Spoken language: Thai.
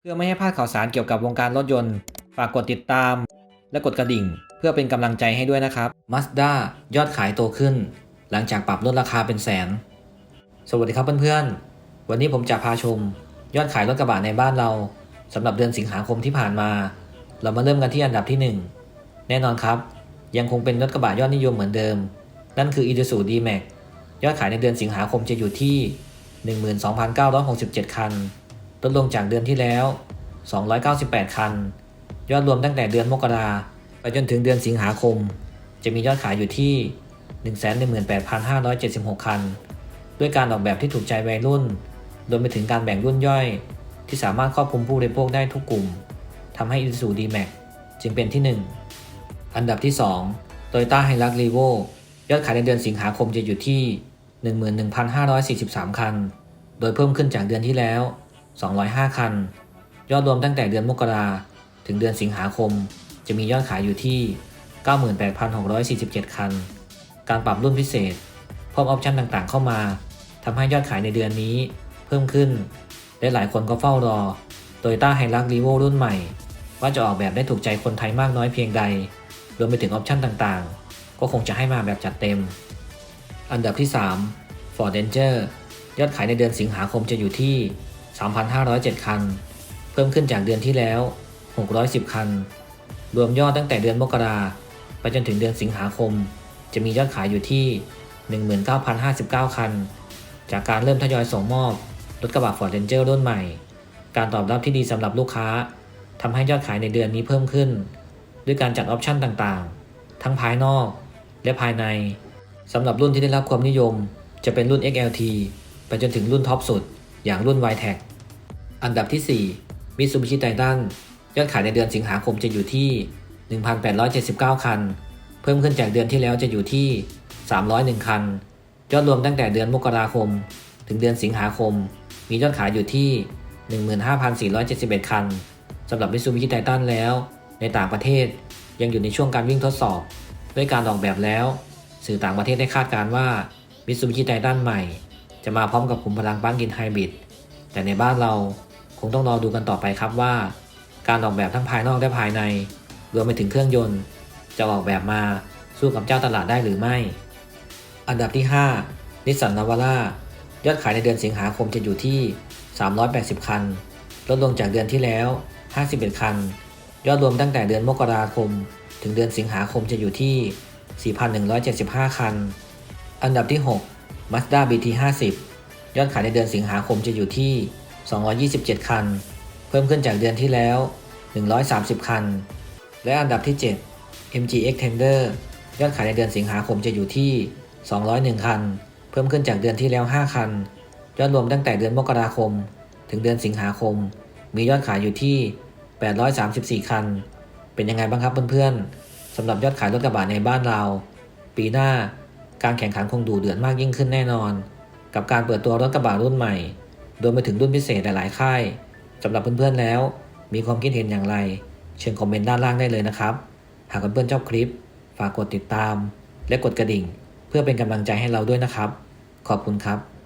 เพื่อไม่ให้พลาดข่าวสารเกี่ยวกับวงการรถยนต์ ฝากกดติดตาม และกดกระดิ่ง เพื่อเป็นกำลังใจให้ด้วยนะครับ Mazda ยอดขายโตขึ้น หลังจากปรับลดราคาเป็นแสน สวัสดีครับเพื่อนๆ วันนี้ผมจะพาชม ยอดขายรถกระบะในบ้านเราสำหรับเดือนสิงหาคมที่ผ่านมา เรามาเริ่มกันที่อันดับที่ 1 แน่นอนครับ ยังคงเป็นรถกระบะยอดนิยมเหมือนเดิม นั่นคือ Isuzu D-Max ยอดขายในเดือนสิงหาคมจะอยู่ที่ 12,967 คัน ลดลงจากเดือนที่แล้ว 298 คัน ยอดรวมตั้งแต่เดือนมกราไปจนถึงเดือนสิงหาคม จะมียอดขายอยู่ที่ 118,576 คัน ด้วยการออกแบบที่ถูกใจวัยรุ่น รวมไปถึงการแบ่งรุ่นย่อย ที่สามารถครอบคลุมผู้บริโภคได้ทุกกลุ่ม ทำให้ Isuzu D-Max จึงเป็นที่ 1 อันดับที่ 2 Toyota Hilux Revo ยอดขายในเดือนสิงหาคมจะอยู่ที่ 11,543 คัน โดยเพิ่มขึ้นจากเดือนที่แล้ว 205 คัน ยอดรวมตั้งแต่เดือนมกราถึงเดือนสิงหาคม จะมียอดขายอยู่ที่ 98,647 คัน การปรับรุ่นพิเศษเพิ่มออปชั่นต่างๆ เข้ามาทำให้ยอดขายในเดือนนี้เพิ่มขึ้น และหลายคนก็เฝ้ารอ Toyota Hilux Revo รุ่นใหม่ ว่าจะออกแบบได้ถูกใจคนไทยมากน้อยเพียงใด รวมไปถึงออปชั่นต่างๆ ก็คงจะให้มาแบบจัดเต็ม อันดับที่ 3 Ford Ranger ยอดขายในเดือนสิงหาคมจะอยู่ที่ 3,507 คัน เพิ่มขึ้นจากเดือนที่แล้ว 610 คัน รวมยอดตั้งแต่เดือนมกราไปจนถึงเดือนสิงหาคม จะมียอดขายอยู่ที่ 19,059 คัน จากการเริ่มทยอยส่งมอบรถกระบะ Ford Ranger รุ่นใหม่ การตอบรับที่ดีสำหรับลูกค้าทำให้ยอดขายในเดือนนี้เพิ่มขึ้น ด้วยการจัดออปชั่นต่างๆ ทั้งภายนอกและภายในสำหรับรุ่นที่ได้รับความนิยม จะเป็นรุ่น XLT ไปจนถึงรุ่นท็อปสุด อย่างรุ่น y t e c อันดับที่ 4 Mitsubishi Titan ยอดขายในเดือนสิงหาคมจะอยู่ที่ 1,879 คัน เพิ่มขึ้นจากเดือนที่แล้วจะอยู่ที่ 301 คัน ยอดรวมตั้งแต่เดือนมกราคม ถึงเดือนสิงหาคม มียอดขายอยู่ที่ 15,471 คันสำหรับ Mitsubishi Titan แล้ว ในต่างประเทศยังอยู่ในช่วงการวิ่งทดสอบ ด้วยการออกแบบแล้ว สื่อต่างประเทศได้คาดการณ์ว่า Mitsubishi Titan ใหม่ จะมาพร้อมกับขุมพลังปลั๊กอินไฮบริดแต่ในบ้านเราคงต้องรอดูกันต่อไปครับว่า การออกแบบทั้งภายนอกและภายใน รวมไปถึงเครื่องยนต์ จะออกแบบมาสู้กับเจ้าตลาดได้หรือไม่ อันดับที่5นิสสันนาวาร่ายอดขายในเดือนสิงหาคมจะอยู่ที่ 380 คัน ลดลงจากเดือนที่แล้ว 51 คัน ยอดรวมตั้งแต่เดือนมกราคม ถึงเดือนสิงหาคมจะอยู่ที่ 4,175 คัน อันดับที่ 6 Mazda BT50 ยอดขายในเดือนสิงหาคมจะอยู่ที่ 227 คัน เพิ่มขึ้นจากเดือนที่แล้ว 130 คัน และอันดับที่ 7 MG Xtender ยอดขายในเดือนสิงหาคมจะอยู่ที่ 201 คัน เพิ่มขึ้นจากเดือนที่แล้ว 5 คัน ยอดรวมตั้งแต่เดือนมกราคม ถึงเดือนสิงหาคม มียอดขายอยู่ที่ 834 คัน เป็นยังไงบ้างครับเพื่อนๆสำหรับยอดขายรถกระบะในบ้านเรา ปีหน้า การแข่งขันคงดูเดือดมากยิ่งขึ้นแน่นอน กับการเปิดตัวรถกระบะรุ่นใหม่รวมไปถึงรุ่นพิเศษหลายๆค่ายสำหรับเพื่อนๆแล้ว มีความคิดเห็นอย่างไร เชิญคอมเมนต์ด้านล่างได้เลยนะครับ หากเพื่อนๆชอบคลิป ฝากกดติดตาม และกดกระดิ่ง เพื่อเป็นกำลังใจให้เราด้วยนะครับ ขอบคุณครับ